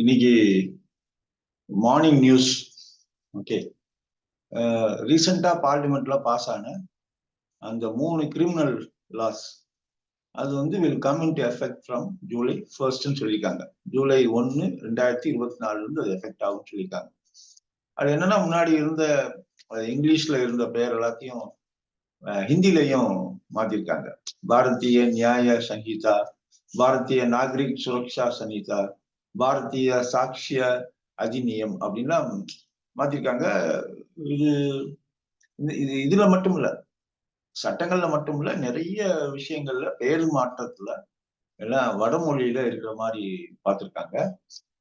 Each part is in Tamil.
இன்னைக்கு மார்னிங் நியூஸ் ஓகே ரீசெண்டா பார்லிமெண்ட்ல பாஸ் ஆன அந்த மூணு கிரிமினல் லாஸ் அது வந்து will come in to effect from July ஃபர்ஸ்ட்னு சொல்லியிருக்காங்க. ஜூலை ஒன்னு ரெண்டாயிரத்தி இருபத்தி நாலுலேருந்து அது எஃபெக்ட் ஆகும்னு சொல்லியிருக்காங்க. அது என்னன்னா முன்னாடி இருந்த இங்கிலீஷ்ல இருந்த பெயர் எல்லாத்தையும் ஹிந்திலையும் மாத்திருக்காங்க. பாரதிய நியாய சங்கீதா பாரதிய நாகரிக் சுரக்ஷா சங்கீதா பாரதிய சாட்சிய அதிநியம் அப்படின்லாம் மாத்திருக்காங்க. இது இது இதுல மட்டும் இல்ல சட்டங்கள்ல மட்டும் இல்ல நிறைய விஷயங்கள்ல பெயர் மாற்றத்துல எல்லாம் வடமொழியில இருக்கிற மாதிரி பார்த்திருக்காங்க.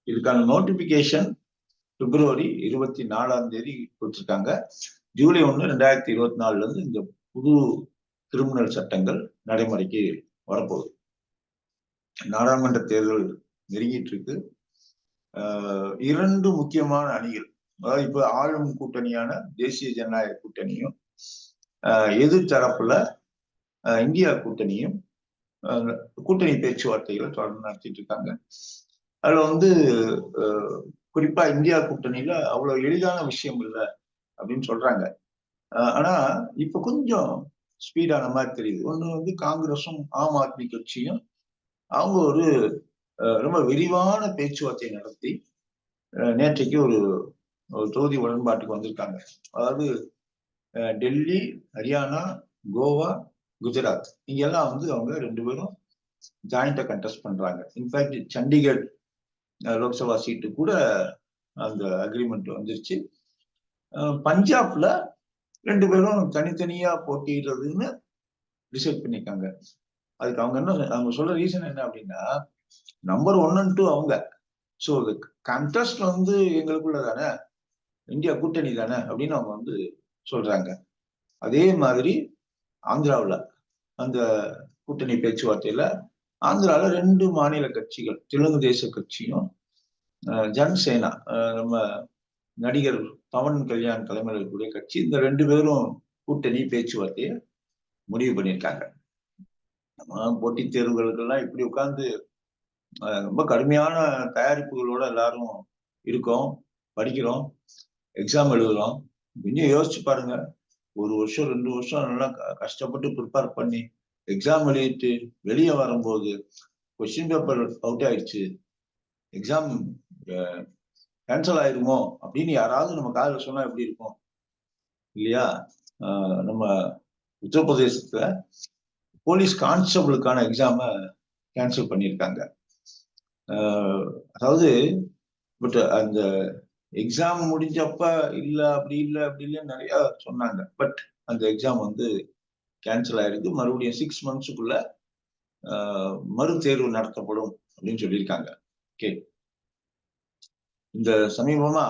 இதுக்கான நோட்டிபிகேஷன் பிப்ரவரி இருபத்தி நாலாம் தேதி கொடுத்துருக்காங்க. ஜூலை ஒன்று ரெண்டாயிரத்தி இருபத்தி நாலுல இருந்து இந்த புது கிரிமினல் சட்டங்கள் நடைமுறைக்கு வரப்போகுது. நாடாளுமன்ற தேர்தல் நெருங்கிட்டு இருக்கு இரண்டு முக்கியமான அணிகள். அதாவது இப்ப ஆளும் கூட்டணியான தேசிய ஜனநாயக கூட்டணியும் எதிர்த்தரப்புல இந்தியா கூட்டணியும் கூட்டணி பேச்சுவார்த்தைகளை தொடர்ந்து நடத்திட்டு இருக்காங்க அதுல வந்து குறிப்பா இந்தியா கூட்டணியில அவ்வளவு எளிதான விஷயம் இல்லை அப்படின்னு சொல்றாங்க. ஆனா இப்ப கொஞ்சம் ஸ்பீடான மாதிரி தெரியுது. ஒண்ணு வந்து காங்கிரஸும் ஆம் ஆத்மி கட்சியும் அவங்க ஒரு ரொம்ப விரிவான பேச்சுவார்த்தை நடத்தி நேற்றைக்கு ஒரு ஒரு தொகுதி உடன்பாட்டுக்கு வந்திருக்காங்க. அதாவது டெல்லி ஹரியானா கோவா குஜராத் இங்கெல்லாம் வந்து அவங்க ரெண்டு பேரும் ஜாயிண்டா கண்டெஸ்ட் பண்றாங்க. In fact Chandigarh Lok Sabha seat கூட அந்த அக்ரிமெண்ட் வந்துருச்சு. பஞ்சாப்ல ரெண்டு பேரும் தனித்தனியா போட்டிடுறதுன்னு டிசைட் பண்ணியிருக்காங்க. அதுக்கு அவங்க என்ன அவங்க சொல்ற ரீசன் என்ன அப்படின்னா நம்பர் ஒன் அண்ட் டூ அவங்க. ஸோ கண்டஸ்ட் வந்து எங்களுக்குள்ள தானே? இந்தியா கூட்டணி தானே? அப்படின்னு அவங்க வந்து சொல்றாங்க. அதே மாதிரி ஆந்திராவில் அந்த கூட்டணி பேச்சுவார்த்தையில ஆந்திரால ரெண்டு மாநில கட்சிகள் தெலுங்கு தேச கட்சியும் ஜன்சேனா நம்ம நடிகர் பவன் கல்யாண் தலைமையில் இருக்கக்கூடிய கட்சி இந்த ரெண்டு பேரும் கூட்டணி பேச்சுவார்த்தையை முடிவு பண்ணியிருக்காங்க. நம்ம போட்டித் தேர்வுகளுக்கெல்லாம் இப்படி உட்கார்ந்து ரொம்ப கடுமையான தயாரிப்புகளோட எல்லாரும் இருக்கோம் படிக்கிறோம் எக்ஸாம் எழுதுறோம். கொஞ்சம் யோசிச்சு பாருங்க. ஒரு வருஷம் ரெண்டு வருஷம் நல்லா கஷ்டப்பட்டு ப்ரிப்பேர் பண்ணி எக்ஸாம் எழுதிட்டு வெளியே வரும்போது கொஸ்டின் பேப்பர் அவுட் ஆயிடுச்சு. எக்ஸாம் கேன்சல் ஆயிருமோ? அப்படின்னு யாராவது நம்ம காதில் சொன்னா எப்படி இருக்கும்? இல்லையா? நம்ம உத்தரப்பிரதேசத்துல போலீஸ் கான்ஸ்டபிளுக்கான எக்ஸாம கேன்சல் பண்ணியிருக்காங்க. அதாவது பட் அந்த எக்ஸாம் முடிஞ்சப்ப இல்ல அப்படி இல்லை அப்படி இல்லைன்னு நிறைய சொன்னாங்க. பட் அந்த எக்ஸாம் வந்து கேன்சல் ஆயிருக்கு. மறுபடியும் சிக்ஸ் மந்த்ஸுக்குள்ள மறு தேர்வு நடத்தப்படும் அப்படின்னு சொல்லியிருக்காங்க. ஓகே இந்த சமீபமா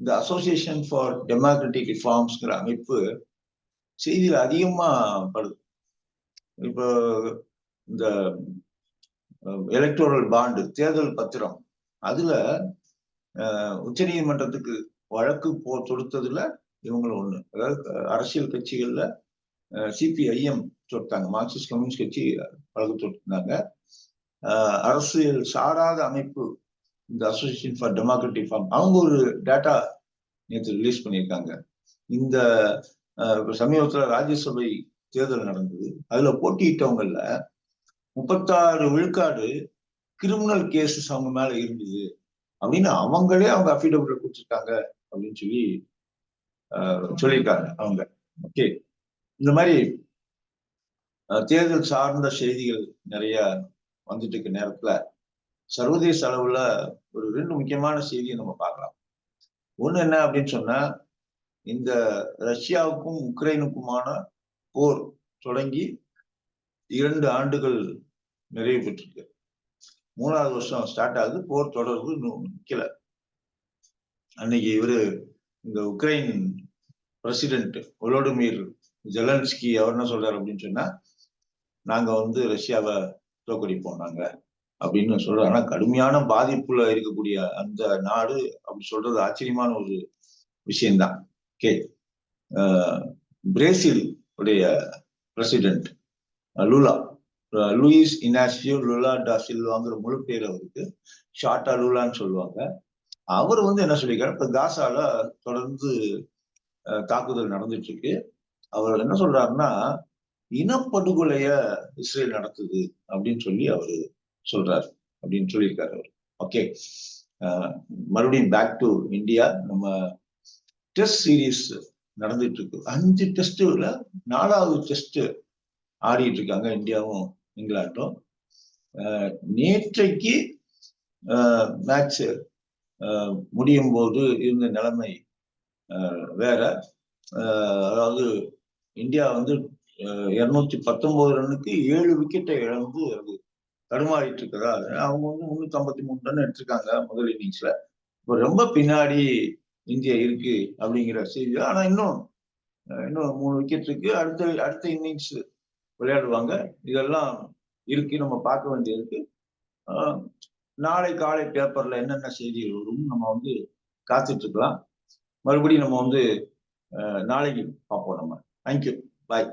இந்த அசோசியேஷன் ஃபார் டெமோக்ராட்டிக் ரிஃபார்ம்ஸ்ங்கிற அமைப்பு செய்தியில் அதிகமா படுது. இப்போ இந்த எலக்டோரல் பாண்டு தேர்தல் பத்திரம். அதுல உச்ச நீதிமன்றத்துக்கு வழக்கு போ தொடுத்ததுல இவங்களும் ஒண்ணு. அதாவது அரசியல் கட்சிகள்ல சிபிஐஎம் தொட்டாங்க. மார்க்சிஸ்ட் கம்யூனிஸ்ட் கட்சி வழக்கு தொட்டிருந்தாங்க. அரசியல் சாராத அமைப்பு இந்த அசோசியேஷன் ஃபார் டெமோக்ராட்டிக் ஃபார்ம் அவங்க ஒரு டேட்டா நேற்று ரிலீஸ் பண்ணியிருக்காங்க. இந்த சமீபத்தில் ராஜ்யசபை தேர்தல் நடந்தது. அதுல போட்டியிட்டவங்கல்ல முப்பத்தாறு விழுக்காடு கிரிமினல் கேசஸ் அவங்க மேல இருந்தது. அப்படின்னு அவங்களே அவங்க அஃபிடபிள் கொடுத்துருக்காங்க அப்படின்னு சொல்லி சொல்லியிருக்காங்க அவங்க. ஓகே இந்த மாதிரி தேர்தல் சார்ந்த செய்திகள் நிறைய வந்துட்டு இருக்க நேரத்துல சர்வதேச அளவுல ஒரு ரெண்டு முக்கியமான செய்தியை நம்ம பார்க்கலாம். ஒண்ணு என்ன அப்படின்னு சொன்னா இந்த ரஷ்யாவுக்கும் உக்ரைனுக்குமான போர் தொடங்கி இரண்டு ஆண்டுகள் நிறைவு பெற்றிருக்கு. மூணாவது வருஷம் ஸ்டார்ட் ஆகுது போர் தொடர்பு இன்னும் நிக்கல. அன்னைக்கு இவரு இந்த உக்ரைன் பிரசிடென்ட் ஒலோடிமீர் ஜெலன்ஸ்கி அவர் என்ன சொல்றாரு அப்படின்னு சொன்னா நாங்க வந்து ரஷ்யாவை தோக்கடிப்போம் நாங்க அப்படின்னு சொல்றாரு. ஆனா கடுமையான பாதிப்புல இருக்கக்கூடிய அந்த நாடு அப்படி சொல்றது ஆச்சரியமான ஒரு விஷயம்தான். கே பிரேசில் உடைய president Lula. Luiz Inacio Lula da சில்வாங்கிற முழு பேர் அவருக்கு. ஷார்ட்டா லூலான்னு சொல்லுவாங்க. அவர் வந்து என்ன சொல்லியிருக்காரு? இப்போ காசால தொடர்ந்து தாக்குதல் நடந்துட்டு இருக்கு அவர் என்ன சொல்றாருன்னா இனப்படுகொலைய இஸ்ரேல் நடத்துது அப்படின்னு சொல்லி அவரு சொல்றாரு. அப்படின்னு சொல்லியிருக்காரு அவர். ஓகே மறுபடியும் பேக் டு இந்தியா நம்ம டெஸ்ட் சீரீஸ் நடந்துட்டு இருக்கு அஞ்சு டெஸ்ட்ல நாலாவது டெஸ்ட் ஆடிட்டு இருக்காங்க இந்தியாவும் இங்கிலாண்டும் நேற்றைக்கு மேட்ச் முடியும் போது இருந்த நிலைமை வேற. அதாவது இந்தியா வந்து இருநூத்தி பத்தொன்பது ரன்னுக்கு ஏழு விக்கெட்டை இழந்து அது தடுமாறிட்டு இருக்கிறா அவங்க வந்து முன்னூத்தி ஐம்பத்தி மூணு ரன் எடுத்திருக்காங்க முதல் இன்னிங்ஸ்ல இப்போ ரொம்ப பின்னாடி இந்தியா இருக்கு அப்படிங்கிற செய்தி. ஆனா இன்னும் இன்னும் மூணு விக்கெட் இருக்கு. அடுத்த அடுத்த இன்னிங்ஸ் விளையாடுவாங்க. இதெல்லாம் இருக்கு. நம்ம பார்க்க வேண்டியிருக்கு நாளை காலை பேப்பர்ல என்னென்ன செய்திகள் வரும் நம்ம வந்து காத்துட்டு இருக்கலாம். மறுபடியும் நம்ம வந்து நாளைக்கு பார்ப்போம் நம்ம. Thank you bye